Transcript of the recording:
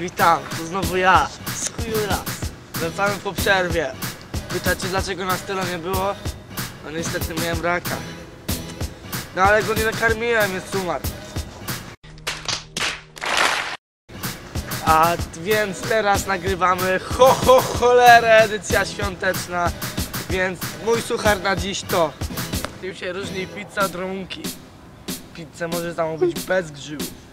witam, to znowu ja, Skujuras. Wracamy po przerwie. Pytacie dlaczego nas tyle nie było? No niestety miałem raka. No ale go nie nakarmiłem, jest umarł. A więc teraz nagrywamy ho ho cholerę edycja świąteczna. Więc mój suchar na dziś to. Tym się różni pizza od rumki. Pizzę może zamówić bez grzybów.